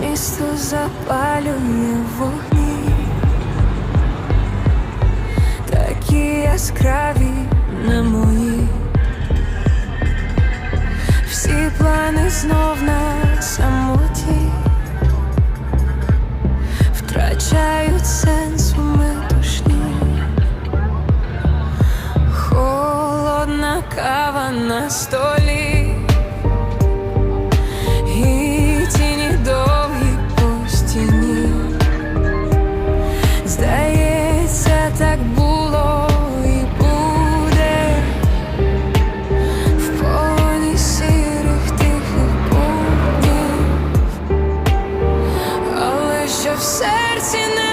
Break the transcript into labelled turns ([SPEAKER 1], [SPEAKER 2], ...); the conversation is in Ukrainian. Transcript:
[SPEAKER 1] Місто запалює вогні, такі яскраві не мої. Всі плани знов на самоті втрачають сенс у метушні. Холодна кава на столі серці не.